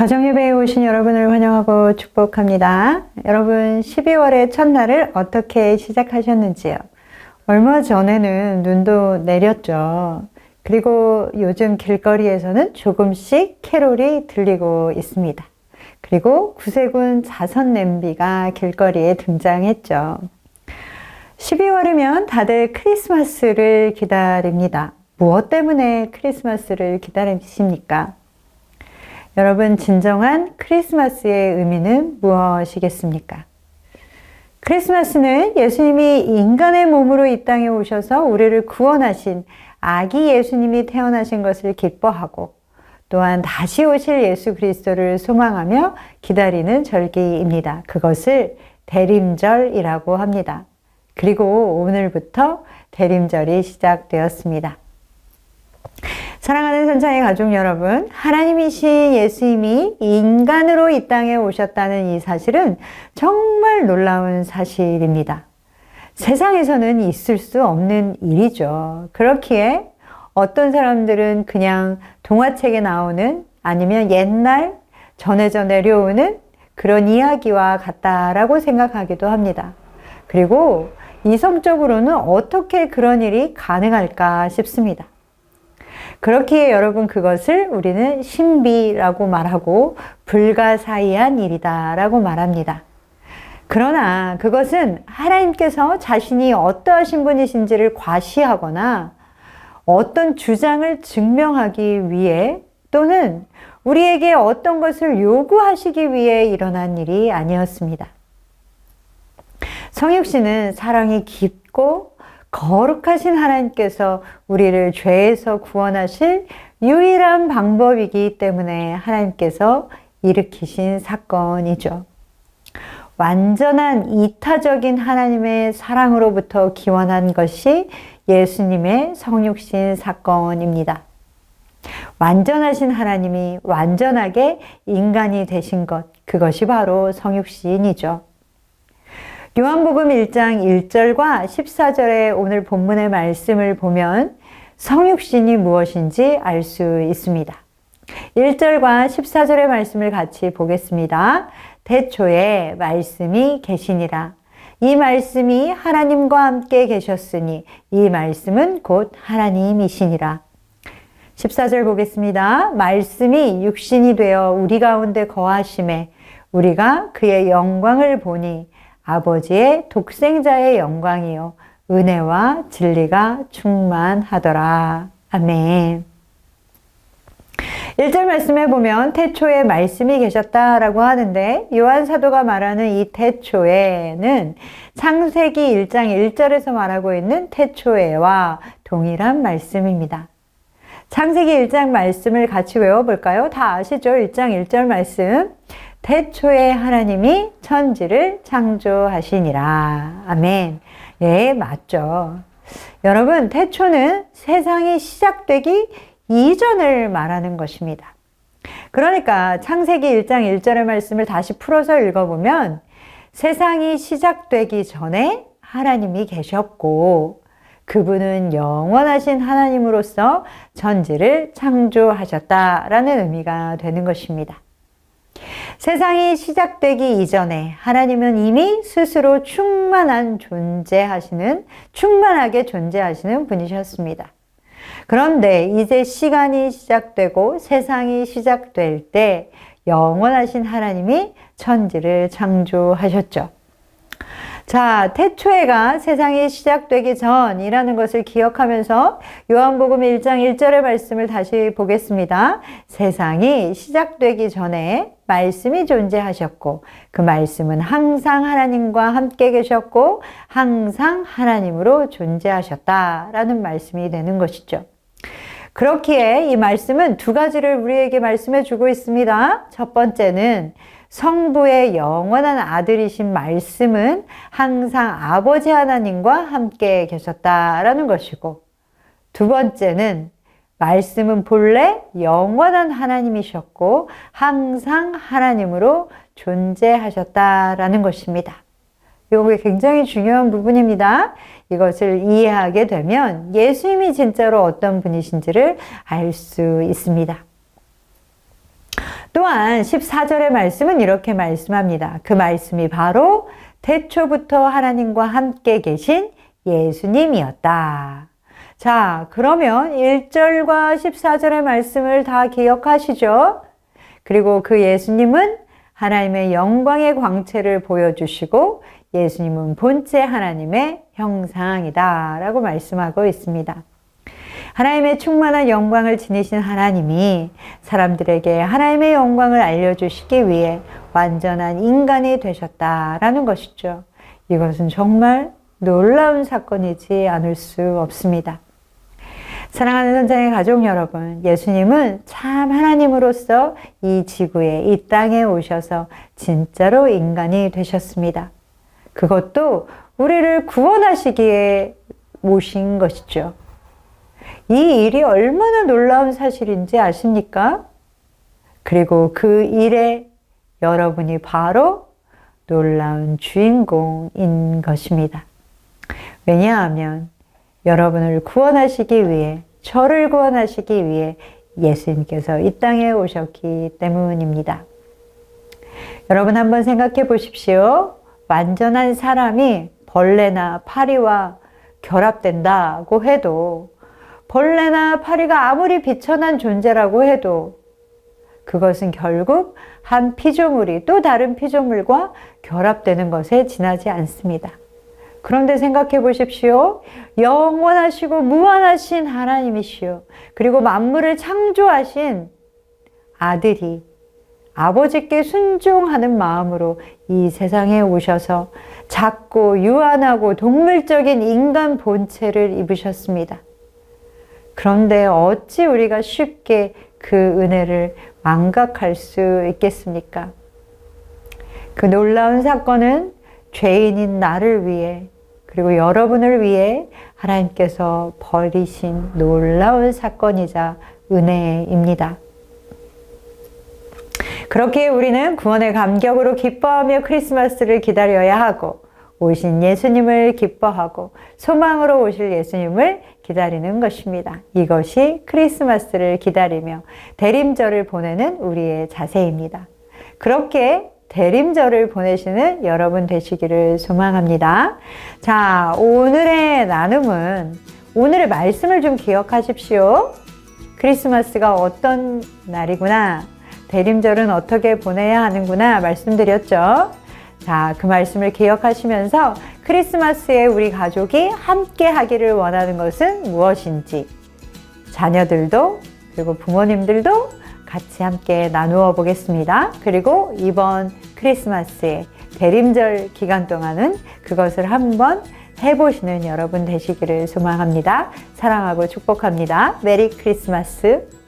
가정예배에 오신 여러분을 환영하고 축복합니다. 여러분 12월의 첫날을 어떻게 시작하셨는지요? 얼마 전에는 눈도 내렸죠. 그리고 요즘 길거리에서는 조금씩 캐롤이 들리고 있습니다. 그리고 구세군 자선 냄비가 길거리에 등장했죠. 12월이면 다들 크리스마스를 기다립니다. 무엇 때문에 크리스마스를 기다리십니까? 여러분, 진정한 크리스마스의 의미는 무엇이겠습니까? 크리스마스는 예수님이 인간의 몸으로 이 땅에 오셔서 우리를 구원하신 아기 예수님이 태어나신 것을 기뻐하고 또한 다시 오실 예수 그리스도를 소망하며 기다리는 절기입니다. 그것을 대림절이라고 합니다. 그리고 오늘부터 대림절이 시작되었습니다. 사랑하는 선창의 가족 여러분, 하나님이신 예수님이 인간으로 이 땅에 오셨다는 이 사실은 정말 놀라운 사실입니다. 세상에서는 있을 수 없는 일이죠. 그렇기에 어떤 사람들은 그냥 동화책에 나오는 아니면 옛날 전해져 내려오는 그런 이야기와 같다라고 생각하기도 합니다. 그리고 이성적으로는 어떻게 그런 일이 가능할까 싶습니다. 그렇기에 여러분 그것을 우리는 신비라고 말하고 불가사의한 일이다라고 말합니다. 그러나 그것은 하나님께서 자신이 어떠하신 분이신지를 과시하거나 어떤 주장을 증명하기 위해 또는 우리에게 어떤 것을 요구하시기 위해 일어난 일이 아니었습니다. 성육 씨는 사랑이 깊고 거룩하신 하나님께서 우리를 죄에서 구원하실 유일한 방법이기 때문에 하나님께서 일으키신 사건이죠. 완전한 이타적인 하나님의 사랑으로부터 기원한 것이 예수님의 성육신 사건입니다. 완전하신 하나님이 완전하게 인간이 되신 것, 그것이 바로 성육신이죠. 요한복음 1장 1절과 14절의 오늘 본문의 말씀을 보면 성육신이 무엇인지 알 수 있습니다. 1절과 14절의 말씀을 같이 보겠습니다. 대초에 말씀이 계시니라. 이 말씀이 하나님과 함께 계셨으니 이 말씀은 곧 하나님이시니라. 14절 보겠습니다. 말씀이 육신이 되어 우리 가운데 거하심에 우리가 그의 영광을 보니 아버지의 독생자의 영광이요 은혜와 진리가 충만하더라. 아멘. 1절 말씀에 보면 태초에 말씀이 계셨다라고 하는데 요한 사도가 말하는 이 태초에는 창세기 1장 1절에서 말하고 있는 태초에와 동일한 말씀입니다. 창세기 1장 말씀을 같이 외워볼까요? 다 아시죠? 1장 1절 말씀. 태초에 하나님이 천지를 창조하시니라. 아멘. 예, 맞죠. 여러분, 태초는 세상이 시작되기 이전을 말하는 것입니다. 그러니까 창세기 1장 1절의 말씀을 다시 풀어서 읽어보면 세상이 시작되기 전에 하나님이 계셨고 그분은 영원하신 하나님으로서 천지를 창조하셨다라는 의미가 되는 것입니다. 세상이 시작되기 이전에 하나님은 이미 스스로 충만한 존재하시는, 충만하게 존재하시는 분이셨습니다. 그런데 이제 시간이 시작되고 세상이 시작될 때 영원하신 하나님이 천지를 창조하셨죠. 자, 태초에가 세상이 시작되기 전이라는 것을 기억하면서 요한복음 1장 1절의 말씀을 다시 보겠습니다. 세상이 시작되기 전에 말씀이 존재하셨고 그 말씀은 항상 하나님과 함께 계셨고 항상 하나님으로 존재하셨다라는 말씀이 되는 것이죠. 그렇기에 이 말씀은 두 가지를 우리에게 말씀해 주고 있습니다. 첫 번째는 성부의 영원한 아들이신 말씀은 항상 아버지 하나님과 함께 계셨다라는 것이고, 두 번째는 말씀은 본래 영원한 하나님이셨고, 항상 하나님으로 존재하셨다라는 것입니다. 이게 굉장히 중요한 부분입니다. 이것을 이해하게 되면 예수님이 진짜로 어떤 분이신지를 알 수 있습니다. 또한 14절의 말씀은 이렇게 말씀합니다. 그 말씀이 바로 태초부터 하나님과 함께 계신 예수님이었다. 자, 그러면 1절과 14절의 말씀을 다 기억하시죠? 그리고 그 예수님은 하나님의 영광의 광채를 보여주시고 예수님은 본체 하나님의 형상이다. 라고 말씀하고 있습니다. 하나님의 충만한 영광을 지니신 하나님이 사람들에게 하나님의 영광을 알려주시기 위해 완전한 인간이 되셨다라는 것이죠. 이것은 정말 놀라운 사건이지 않을 수 없습니다. 사랑하는 선장의 가족 여러분, 예수님은 참 하나님으로서 이 지구에, 이 땅에 오셔서 진짜로 인간이 되셨습니다. 그것도 우리를 구원하시기에 모신 것이죠. 이 일이 얼마나 놀라운 사실인지 아십니까? 그리고 그 일에 여러분이 바로 놀라운 주인공인 것입니다. 왜냐하면 여러분을 구원하시기 위해, 저를 구원하시기 위해 예수님께서 이 땅에 오셨기 때문입니다. 여러분 한번 생각해 보십시오. 완전한 사람이 벌레나 파리와 결합된다고 해도 벌레나 파리가 아무리 비천한 존재라고 해도 그것은 결국 한 피조물이 또 다른 피조물과 결합되는 것에 지나지 않습니다. 그런데 생각해 보십시오. 영원하시고 무한하신 하나님이시요. 그리고 만물을 창조하신 아들이 아버지께 순종하는 마음으로 이 세상에 오셔서 작고 유한하고 동물적인 인간 본체를 입으셨습니다. 그런데 어찌 우리가 쉽게 그 은혜를 망각할 수 있겠습니까? 그 놀라운 사건은 죄인인 나를 위해 그리고 여러분을 위해 하나님께서 버리신 놀라운 사건이자 은혜입니다. 그렇게 우리는 구원의 감격으로 기뻐하며 크리스마스를 기다려야 하고 오신 예수님을 기뻐하고 소망으로 오실 예수님을 기다리는 것입니다. 이것이 크리스마스를 기다리며 대림절을 보내는 우리의 자세입니다. 그렇게 대림절을 보내시는 여러분 되시기를 소망합니다. 자, 오늘의 나눔은 오늘의 말씀을 좀 기억하십시오. 크리스마스가 어떤 날이구나. 대림절은 어떻게 보내야 하는구나 말씀드렸죠. 자, 그 말씀을 기억하시면서 크리스마스에 우리 가족이 함께 하기를 원하는 것은 무엇인지 자녀들도 그리고 부모님들도 같이 함께 나누어 보겠습니다. 그리고 이번 크리스마스에 대림절 기간 동안은 그것을 한번 해보시는 여러분 되시기를 소망합니다. 사랑하고 축복합니다. 메리 크리스마스.